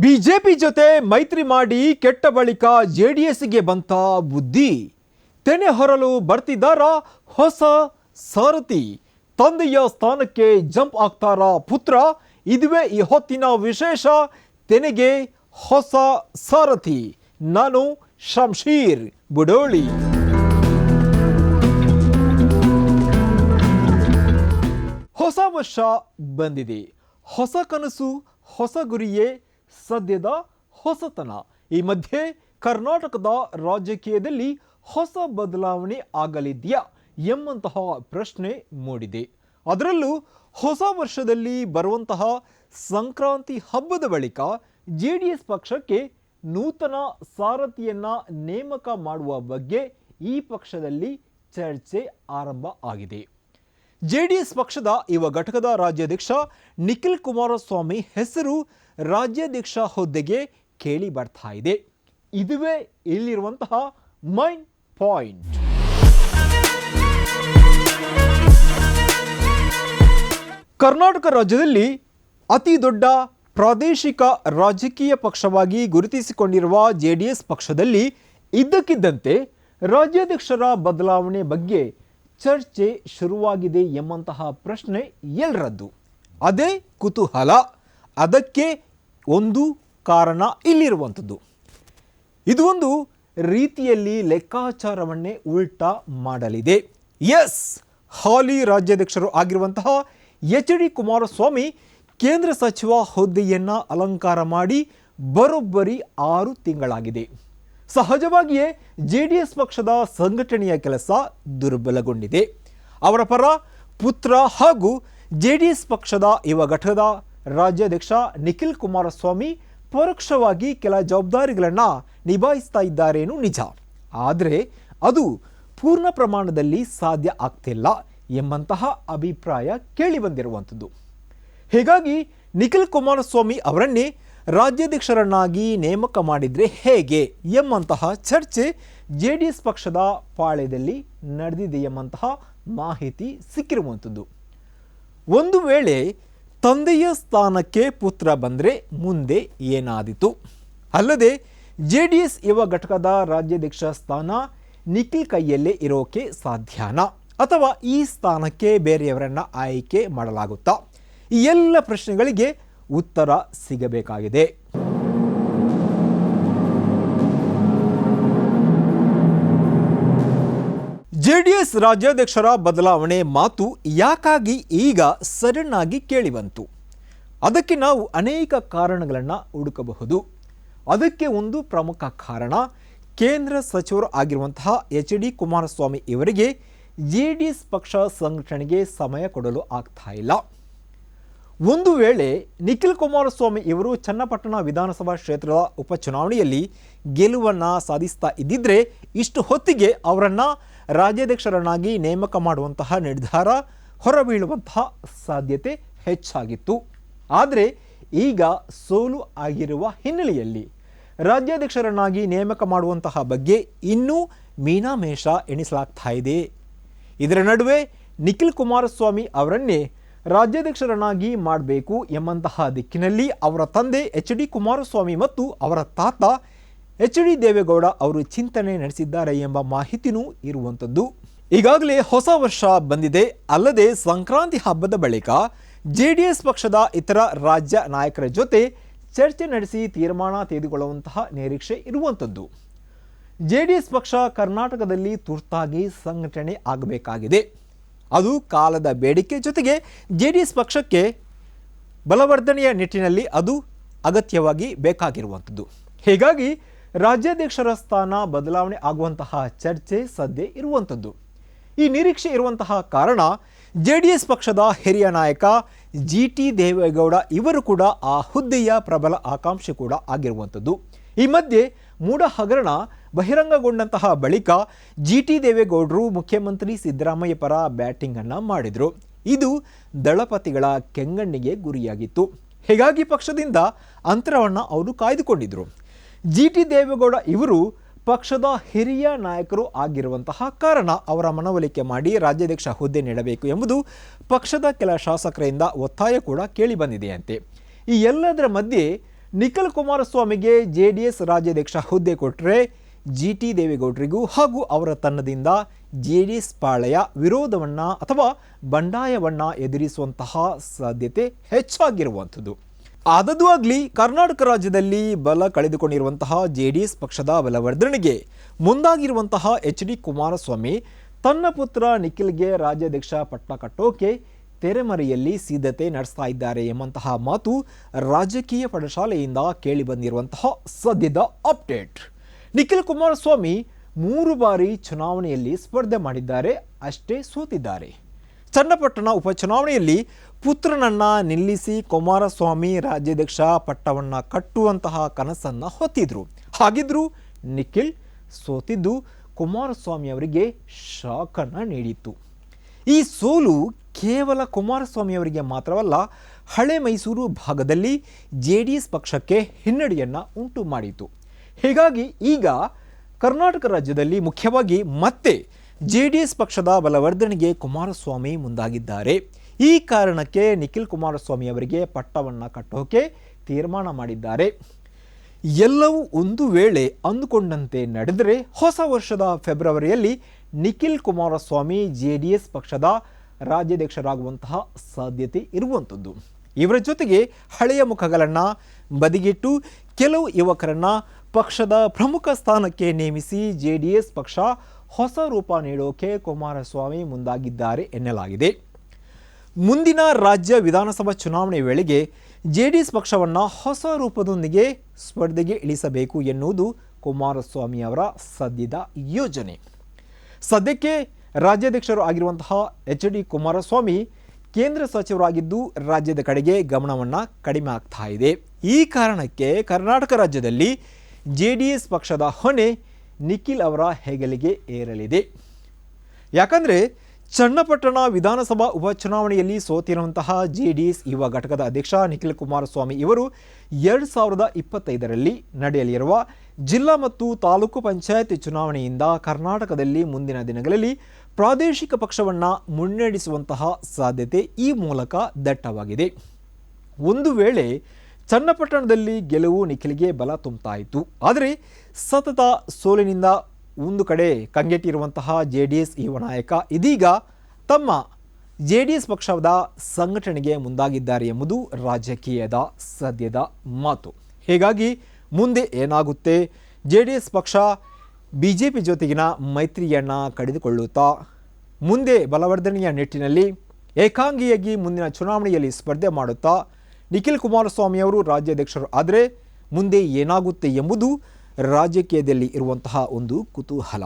BJP ಜೊತೆ ಮೈತ್ರಿ ಮಾಡಿ ಕೆಟ್ಟ ಬಳಿಕ ಜೆಡಿಎಸ್ಗೆ ಬಂತ ಬುದ್ಧಿ. ತೆನೆ ಹೊರಲು ಬರ್ತಿದ್ದಾರ ಹೊಸ ಸಾರಥಿ ತಂದೆಯ ಸ್ಥಾನಕ್ಕೆ ಜಂಪ್ ಆಗ್ತಾರ ಪುತ್ರ. ಇದುವೇ ಈ ಹೊತ್ತಿನ ವಿಶೇಷ, ತೆನೆಗೆ ಹೊಸ ಸಾರಥಿ ನಾನು ಶಂಶೀರ್ ಬುಡೋಳಿ. ಹೊಸ ವರ್ಷ ಬಂದಿದೆ. ಹೊಸ ಕನಸು, ಹೊಸ ಗುರಿಯೇ ಸದ್ಯದ ಹೊಸತನ. ಈ ಮಧ್ಯೆ ಕರ್ನಾಟಕದ ರಾಜಕೀಯದಲ್ಲಿ ಹೊಸ ಬದಲಾವಣೆ ಆಗಲಿದೆಯಾ ಎಂಬಂತಹ ಪ್ರಶ್ನೆ ಮೂಡಿದೆ. ಅದರಲ್ಲೂ ಹೊಸ ವರ್ಷದಲ್ಲಿ ಬರುವಂತಹ ಸಂಕ್ರಾಂತಿ ಹಬ್ಬದ ಬಳಿಕ ಜೆ ಡಿ ಎಸ್ ಪಕ್ಷಕ್ಕೆ ನೂತನ ಸಾರಥಿಯನ್ನ ನೇಮಕ ಮಾಡುವ ಬಗ್ಗೆ ಈ ಪಕ್ಷದಲ್ಲಿ ಚರ್ಚೆ ಆರಂಭ ಆಗಿದೆ. ಜೆಡಿಎಸ್ ಪಕ್ಷದ ಯುವ ಘಟಕದ ರಾಜ್ಯಾಧ್ಯಕ್ಷ ನಿಖಿಲ್ ಕುಮಾರಸ್ವಾಮಿ ಹೆಸರು ರಾಜ್ಯಾಧ್ಯಕ್ಷ ಹುದ್ದೆಗೆ ಕೇಳಿ ಬರ್ತಾ ಇದೆ. ಇದುವೇ ಇಲ್ಲಿರುವಂತಹ ಮೈನ್ ಪಾಯಿಂಟ್. ಕರ್ನಾಟಕ ರಾಜ್ಯದಲ್ಲಿ ಅತಿ ದೊಡ್ಡ ಪ್ರಾದೇಶಿಕ ರಾಜಕೀಯ ಪಕ್ಷವಾಗಿ ಗುರುತಿಸಿಕೊಂಡಿರುವ ಜೆಡಿಎಸ್ ಪಕ್ಷದಲ್ಲಿ ಇದ್ದಕ್ಕಿದ್ದಂತೆ ರಾಜ್ಯಾಧ್ಯಕ್ಷರ ಬದಲಾವಣೆ ಬಗ್ಗೆ ಚರ್ಚೆ ಶುರುವಾಗಿದೆ ಎಂಬಂತಹ ಪ್ರಶ್ನೆ ಎಲ್ಲರದ್ದು ಅದೇ ಕುತೂಹಲ. ಅದಕ್ಕೆ ಒಂದು ಕಾರಣ ಇಲ್ಲಿರುವಂಥದ್ದು. ಇದು ಒಂದು ರೀತಿಯಲ್ಲಿ ಲೆಕ್ಕಾಚಾರವನ್ನೇ ಉಲ್ಟಾ ಮಾಡಲಿದೆ. ಎಸ್, ಹಾಲಿ ರಾಜ್ಯಾಧ್ಯಕ್ಷರು ಆಗಿರುವಂತಹ ಎಚ್ ಡಿ ಕುಮಾರಸ್ವಾಮಿ ಕೇಂದ್ರ ಸಚಿವ ಹುದ್ದೆಯನ್ನು ಅಲಂಕಾರ ಮಾಡಿ ಬರೋಬ್ಬರಿ ಆರು ತಿಂಗಳಾಗಿದೆ. ಸಹಜವಾಗಿಯೇ ಜೆ ಡಿ ಎಸ್ ಪಕ್ಷದ ಸಂಘಟನೆಯ ಕೆಲಸ ದುರ್ಬಲಗೊಂಡಿದೆ. ಅವರ ಪರ ಪುತ್ರ ಹಾಗೂ ಜೆ ಡಿ ಎಸ್ ಪಕ್ಷದ ಯುವ ಘಟಕದ ರಾಜ್ಯಾಧ್ಯಕ್ಷ ನಿಖಿಲ್ ಕುಮಾರಸ್ವಾಮಿ ಪರೋಕ್ಷವಾಗಿ ಕೆಲ ಜವಾಬ್ದಾರಿಗಳನ್ನು ನಿಭಾಯಿಸ್ತಾ ಇದ್ದಾರೇನು ನಿಜ? ಆದರೆ ಅದು ಪೂರ್ಣ ಪ್ರಮಾಣದಲ್ಲಿ ಸಾಧ್ಯ ಆಗ್ತಿಲ್ಲ ಎಂಬಂತಹ ಅಭಿಪ್ರಾಯ ಕೇಳಿಬಂದಿರುವಂಥದ್ದು ಹೀಗಾಗಿ ನಿಖಿಲ್ ಕುಮಾರಸ್ವಾಮಿ ಅವರನ್ನೇ ರಾಜ್ಯಾಧ್ಯಕ್ಷರನ್ನಾಗಿ ನೇಮಕ ಮಾಡಿದರೆ ಹೇಗೆ ಎಂಬಂತಹ ಚರ್ಚೆ ಜೆ ಡಿ ಎಸ್ ಪಕ್ಷದ ಪಾಳ್ಯದಲ್ಲಿ ನಡೆದಿದೆ ಎಂಬಂತಹ ಮಾಹಿತಿ ಸಿಕ್ಕಿರುವಂಥದ್ದು. ಒಂದು ವೇಳೆ ತಂದೆಯ ಸ್ಥಾನಕ್ಕೆ ಪುತ್ರ ಬಂದರೆ ಮುಂದೆ ಏನಾದಿತು? ಅಲ್ಲದೆ, ಜೆ ಡಿ ಎಸ್ ಯುವ ಘಟಕದ ರಾಜ್ಯಾಧ್ಯಕ್ಷ ಸ್ಥಾನ ನಿಖಿಲ್ ಕೈಯಲ್ಲೇ ಇರೋಕೆ ಸಾಧ್ಯನಾ? ಅಥವಾ ಈ ಸ್ಥಾನಕ್ಕೆ ಬೇರೆಯವರನ್ನ ಆಯ್ಕೆ ಮಾಡಲಾಗುತ್ತಾ? ಈ ಎಲ್ಲ ಪ್ರಶ್ನೆಗಳಿಗೆ ಉತ್ತರ ಸಿಗಬೇಕಾಗಿದೆ. ಜೆಡಿಎಸ್ ರಾಜ್ಯಾಧ್ಯಕ್ಷರ ಬದಲಾವಣೆ ಮಾತು ಯಾಕಾಗಿ ಈಗ ಸಡನ್ ಆಗಿ ಕೇಳಿಬಂತು? ಅದಕ್ಕೆ ನಾವು ಅನೇಕ ಕಾರಣಗಳನ್ನು ಹುಡುಕಬಹುದು. ಅದಕ್ಕೆ ಒಂದು ಪ್ರಮುಖ ಕಾರಣ, ಕೇಂದ್ರ ಸಚಿವರು ಆಗಿರುವಂತಹ ಎಚ್ ಡಿ ಕುಮಾರಸ್ವಾಮಿ ಇವರಿಗೆ ಜೆ ಡಿ ಎಸ್ ಪಕ್ಷ ಸಂಘಟನೆಗೆ ಸಮಯ ಕೊಡಲು ಆಗ್ತಾ ಇಲ್ಲ. ಒಂದು ವೇಳೆ ನಿಖಿಲ್ ಕುಮಾರಸ್ವಾಮಿ ಇವರು ಚನ್ನಪಟ್ಟಣ ವಿಧಾನಸಭಾ ಕ್ಷೇತ್ರದ ಉಪಚುನಾವಣೆಯಲ್ಲಿ ಗೆಲುವನ್ನು ಸಾಧಿಸ್ತಾ ಇದ್ದಿದ್ರೆ ಇಷ್ಟು ಹೊತ್ತಿಗೆ ಅವರನ್ನು ರಾಜ್ಯಾಧ್ಯಕ್ಷರನ್ನಾಗಿ ನೇಮಕ ಮಾಡುವಂತಹ ನಿರ್ಧಾರ ಹೊರಬೀಳುವಂತಹ ಸಾಧ್ಯತೆ ಹೆಚ್ಚಾಗಿತ್ತು. ಆದರೆ ಈಗ ಸೋಲು ಆಗಿರುವ ಹಿನ್ನೆಲೆಯಲ್ಲಿ ರಾಜ್ಯಾಧ್ಯಕ್ಷರನ್ನಾಗಿ ನೇಮಕ ಮಾಡುವಂತಹ ಬಗ್ಗೆ ಇನ್ನೂ ಮೀನಾಮೇಷ ಎಣಿಸಲಾಗ್ತಾ ಇದೆ. ಇದರ ನಡುವೆ ನಿಖಿಲ್ ಕುಮಾರಸ್ವಾಮಿ ಅವರನ್ನೇ ರಾಜ್ಯಾಧ್ಯಕ್ಷರನ್ನಾಗಿ ಮಾಡಬೇಕು ಎಂಬಂತಹ ದಿಕ್ಕಿನಲ್ಲಿ ಅವರ ತಂದೆ ಎಚ್ ಡಿ ಕುಮಾರಸ್ವಾಮಿ ಮತ್ತು ಅವರ ತಾತ ಎಚ್ ಡಿ ದೇವೇಗೌಡ ಅವರು ಚಿಂತನೆ ನಡೆಸಿದ್ದಾರೆ ಎಂಬ ಮಾಹಿತಿನೂ ಇರುವಂಥದ್ದು. ಈಗಾಗಲೇ ಹೊಸ ವರ್ಷ ಬಂದಿದೆ. ಅಲ್ಲದೆ ಸಂಕ್ರಾಂತಿ ಹಬ್ಬದ ಬಳಿಕ ಜೆ ಡಿ ಎಸ್ ಪಕ್ಷದ ಇತರ ರಾಜ್ಯ ನಾಯಕರ ಜೊತೆ ಚರ್ಚೆ ನಡೆಸಿ ತೀರ್ಮಾನ ತೆಗೆದುಕೊಳ್ಳುವಂತಹ ನಿರೀಕ್ಷೆ ಇರುವಂಥದ್ದು. ಜೆ ಡಿ ಎಸ್ ಪಕ್ಷ ಕರ್ನಾಟಕದಲ್ಲಿ ತುರ್ತಾಗಿ ಸಂಘಟನೆ ಆಗಬೇಕಾಗಿದೆ. ಅದು ಕಾಲದ ಬೇಡಿಕೆ ಜೊತೆಗೆ ಜೆ ಡಿ ಎಸ್ ಪಕ್ಷಕ್ಕೆ ಬಲವರ್ಧನೆಯ ನಿಟ್ಟಿನಲ್ಲಿ ಅದು ಅಗತ್ಯವಾಗಿ ಬೇಕಾಗಿರುವಂಥದ್ದು. ಹೀಗಾಗಿ ರಾಜ್ಯಾಧ್ಯಕ್ಷರ ಸ್ಥಾನ ಬದಲಾವಣೆ ಆಗುವಂತಹ ಚರ್ಚೆ ಸದ್ಯ ಇರುವಂಥದ್ದು. ಈ ನಿರೀಕ್ಷೆ ಇರುವಂತಹ ಕಾರಣ ಜೆ ಡಿ ಎಸ್ ಪಕ್ಷದ ಹಿರಿಯ ನಾಯಕ ಜಿ ಟಿ ದೇವೇಗೌಡ ಇವರು ಕೂಡ ಆ ಹುದ್ದೆಯ ಪ್ರಬಲ ಆಕಾಂಕ್ಷಿ ಕೂಡ ಆಗಿರುವಂಥದ್ದು. ಈ ಮಧ್ಯೆ ಮೂಡ ಹಗರಣ ಬಹಿರಂಗಗೊಂಡಂತಹ ಬಳಿಕ ಜಿ ಟಿ ದೇವೇಗೌಡರು ಮುಖ್ಯಮಂತ್ರಿ ಸಿದ್ದರಾಮಯ್ಯ ಪರ ಬ್ಯಾಟಿಂಗನ್ನು ಮಾಡಿದರು. ಇದು ದಳಪತಿಗಳ ಕೆಂಗಣ್ಣಿಗೆ ಗುರಿಯಾಗಿತ್ತು. ಹೀಗಾಗಿ ಪಕ್ಷದಿಂದ ಅಂತರವನ್ನು ಅವರು ಕಾಯ್ದುಕೊಂಡಿದ್ರು. ಜಿ ಟಿ ದೇವೇಗೌಡ ಇವರು ಪಕ್ಷದ ಹಿರಿಯ ನಾಯಕರು ಆಗಿರುವಂತಹ ಕಾರಣ ಅವರ ಮನವೊಲಿಕೆ ಮಾಡಿ ರಾಜ್ಯಾಧ್ಯಕ್ಷ ಹುದ್ದೆ ನೀಡಬೇಕು ಎಂಬುದು ಪಕ್ಷದ ಕೆಲ ಶಾಸಕರಿಂದ ಒತ್ತಾಯ ಕೂಡ ಕೇಳಿಬಂದಿದೆಯಂತೆ ಈ ಎಲ್ಲದರ ಮಧ್ಯೆ ನಿಖಿಲ್ ಕುಮಾರಸ್ವಾಮಿಗೆ ಜೆ ಡಿ ಎಸ್ ರಾಜ್ಯಾಧ್ಯಕ್ಷ ಹುದ್ದೆ ಕೊಟ್ಟರೆ ಜಿ ಟಿ ದೇವೇಗೌಡರಿಗೂ ಹಾಗೂ ಅವರ ತಂಡದಿಂದ ಜೆ ಡಿ ಎಸ್ ಪಾಳೆಯ ವಿರೋಧವನ್ನು ಅಥವಾ ಬಂಡಾಯವನ್ನು ಎದುರಿಸುವಂತಹ ಸಾಧ್ಯತೆ ಹೆಚ್ಚಾಗಿರುವಂಥದ್ದು. ಆದದ್ದು ಆಗಲಿ, ಕರ್ನಾಟಕ ರಾಜ್ಯದಲ್ಲಿ ಬಲ ಕಳೆದುಕೊಂಡಿರುವಂತಹ ಜೆ ಡಿ ಎಸ್ ಪಕ್ಷದ ಬಲವರ್ಧನೆಗೆ ಮುಂದಾಗಿರುವಂತಹ ಎಚ್ ಡಿ ಕುಮಾರಸ್ವಾಮಿ ತನ್ನ ಪುತ್ರ ನಿಖಿಲ್ಗೆ ರಾಜ್ಯಾಧ್ಯಕ್ಷ ಪಟ್ಟ ಕಟ್ಟೋಕೆ ತೆರೆಮರೆಯಲ್ಲಿ ಸಿದ್ಧತೆ ನಡೆಸ್ತಾ ಇದ್ದಾರೆ ಎಂಬಂತಹ ಮಾತು ರಾಜಕೀಯ ಪಡಶಾಲೆಯಿಂದ ಕೇಳಿಬಂದಿರುವಂತಹ ಸದ್ಯದ ಅಪ್ಡೇಟ್. ನಿಖಿಲ್ ಕುಮಾರಸ್ವಾಮಿ ಮೂರು ಬಾರಿ ಚುನಾವಣೆಯಲ್ಲಿ ಸ್ಪರ್ಧೆ ಮಾಡಿದ್ದಾರೆ, ಅಷ್ಟೇ ಸೋತಿದ್ದಾರೆ. ಚನ್ನಪಟ್ಟಣ ಉಪಚುನಾವಣೆಯಲ್ಲಿ ಪುತ್ರನನ್ನ ನಿಲ್ಲಿಸಿ ಕುಮಾರಸ್ವಾಮಿ ರಾಜ್ಯಾಧ್ಯಕ್ಷ ಪಟ್ಟವನ್ನು ಕಟ್ಟುವಂತಹ ಕನಸನ್ನು ಹೊತ್ತಿದ್ರು. ಹಾಗಿದ್ರು ನಿಖಿಲ್ ಸೋತಿದ್ದು ಕುಮಾರಸ್ವಾಮಿ ಅವರಿಗೆ ಶಾಕನ್ನು ನೀಡಿತ್ತು. ಈ ಸೋಲು ಕೇವಲ ಕುಮಾರಸ್ವಾಮಿ ಅವರಿಗೆ ಮಾತ್ರವಲ್ಲ, ಹಳೆ ಮೈಸೂರು ಭಾಗದಲ್ಲಿ ಜೆ ಡಿ ಎಸ್ ಪಕ್ಷಕ್ಕೆ ಹಿನ್ನಡೆಯನ್ನು ಉಂಟು ಮಾಡಿತು ಹೀಗಾಗಿ ಈಗ ಕರ್ನಾಟಕ ರಾಜ್ಯದಲ್ಲಿ ಮುಖ್ಯವಾಗಿ ಮತ್ತೆ ಜೆ ಡಿ ಎಸ್ ಪಕ್ಷದ ಬಲವರ್ಧನೆಗೆ ಕುಮಾರಸ್ವಾಮಿ ಮುಂದಾಗಿದ್ದಾರೆ. ಈ ಕಾರಣಕ್ಕೆ ನಿಖಿಲ್ ಕುಮಾರಸ್ವಾಮಿ ಅವರಿಗೆ ಪಟ್ಟವನ್ನು ಕಟ್ಟೋಕೆ ತೀರ್ಮಾನ ಮಾಡಿದ್ದಾರೆ. ಎಲ್ಲವೂ ಒಂದು ವೇಳೆ ಅಂದುಕೊಂಡಂತೆ ನಡೆದರೆ ಹೊಸ ವರ್ಷದ ಫೆಬ್ರವರಿಯಲ್ಲಿ Nikhil Kumaraswamy J D S ಪಕ್ಷದ ರಾಜ್ಯಾಧ್ಯಕ್ಷರಾಗುವಂತಹ ಸಾಧ್ಯತೆ ಇರುವಂಥದ್ದು. ಇವರ ಜೊತೆಗೆ ಹಳೆಯ ಮುಖಗಳನ್ನು ಬದಿಗಿಟ್ಟು ಕೆಲವು ಯುವಕರನ್ನು ಪಕ್ಷದ ಪ್ರಮುಖ ಸ್ಥಾನಕ್ಕೆ ನೇಮಿಸಿ ಜೆ ಡಿ ಎಸ್ ಪಕ್ಷ ಹೊಸ ರೂಪ ನೀಡೋಕೆ ಕುಮಾರಸ್ವಾಮಿ ಮುಂದಾಗಿದ್ದಾರೆ ಎನ್ನಲಾಗಿದೆ. ಮುಂದಿನ ರಾಜ್ಯ ವಿಧಾನಸಭಾ ಚುನಾವಣೆ ವೇಳೆಗೆ ಜೆ ಡಿ ಎಸ್ ಪಕ್ಷವನ್ನು ಹೊಸ ರೂಪದೊಂದಿಗೆ ಸ್ಪರ್ಧೆಗೆ ಇಳಿಸಬೇಕು ಎನ್ನುವುದು ಕುಮಾರಸ್ವಾಮಿ ಅವರ ಸದ್ಯದ ಯೋಜನೆ. ಸದ್ಯಕ್ಕೆ ರಾಜ್ಯಾಧ್ಯಕ್ಷರು ಆಗಿರುವಂತಹ ಎಚ್. ಡಿ. ಕುಮಾರಸ್ವಾಮಿ ಕೇಂದ್ರ ಸಚಿವರಾಗಿದ್ದು ರಾಜ್ಯದ ಕಡೆಗೆ ಗಮನವನ್ನು ಕಡಿಮೆ ಆಗ್ತಾ ಇದೆ. ಈ ಕಾರಣಕ್ಕೆ ಕರ್ನಾಟಕ ರಾಜ್ಯದಲ್ಲಿ ಜೆ ಡಿ ಎಸ್ ಪಕ್ಷದ ಹೊಣೆ ನಿಖಿಲ್ ಅವರ ಹೆಗಲಿಗೆ ಏರಲಿದೆ. ಯಾಕಂದರೆ, ಚನ್ನಪಟ್ಟಣ ವಿಧಾನಸಭಾ ಉಪಚುನಾವಣೆಯಲ್ಲಿ ಸೋತಿರುವಂತಹ ಜೆ ಡಿ ಎಸ್ ಯುವ ಘಟಕದ ಅಧ್ಯಕ್ಷ ನಿಖಿಲ್ ಕುಮಾರಸ್ವಾಮಿ ಇವರು ಎರಡು ಸಾವಿರದ ಇಪ್ಪತ್ತೈದರಲ್ಲಿ ನಡೆಯಲಿರುವ ಜಿಲ್ಲಾ ಮತ್ತು ತಾಲೂಕು ಪಂಚಾಯತ್ ಚುನಾವಣೆಯಿಂದ ಕರ್ನಾಟಕದಲ್ಲಿ ಮುಂದಿನ ದಿನಗಳಲ್ಲಿ ಪ್ರಾದೇಶಿಕ ಪಕ್ಷವನ್ನು ಮುನ್ನಡೆಸುವಂತಹ ಸಾಧ್ಯತೆ ಈ ಮೂಲಕ ದಟ್ಟವಾಗಿದೆ. ಒಂದು ವೇಳೆ ಚನ್ನಪಟ್ಟಣದಲ್ಲಿ ಗೆಲುವು ನಿಖಿಲ್ಗೆ ಬಲ ತುಂಬ್ತಾಯಿತು ಆದರೆ ಸತತ ಸೋಲಿನಿಂದ ಒಂದು ಕಡೆ ಕಂಗೆಟ್ಟಿರುವಂತಹ ಜೆ ಡಿ ಎಸ್ ಯುವ ನಾಯಕ ಇದೀಗ ತಮ್ಮ ಜೆ ಡಿ ಎಸ್ ಪಕ್ಷದ ಸಂಘಟನೆಗೆ ಮುಂದಾಗಿದ್ದಾರೆ ಎಂಬುದು ರಾಜಕೀಯದ ಸದ್ಯದ ಮಾತು. ಹೀಗಾಗಿ ಮುಂದೆ ಏನಾಗುತ್ತೆ? ಜೆ ಡಿ ಎಸ್ ಪಕ್ಷ ಬಿ ಜೆ ಪಿ ಜೊತೆಗಿನ ಮೈತ್ರಿಯನ್ನು ಕಡಿದುಕೊಳ್ಳುತ್ತಾ ಮುಂದೆ ಬಲವರ್ಧನೆಯ ನಿಟ್ಟಿನಲ್ಲಿ ಏಕಾಂಗಿಯಾಗಿ ಮುಂದಿನ ಚುನಾವಣೆಯಲ್ಲಿ ಸ್ಪರ್ಧೆ ಮಾಡುತ್ತಾ ನಿಖಿಲ್ ಕುಮಾರಸ್ವಾಮಿ ಅವರು ರಾಜ್ಯಾಧ್ಯಕ್ಷರು ಆದರೆ ಮುಂದೆ ಏನಾಗುತ್ತೆ ಎಂಬುದು ರಾಜಕೀಯದಲ್ಲಿ ಇರುವಂತಹ ಒಂದು ಕುತೂಹಲ.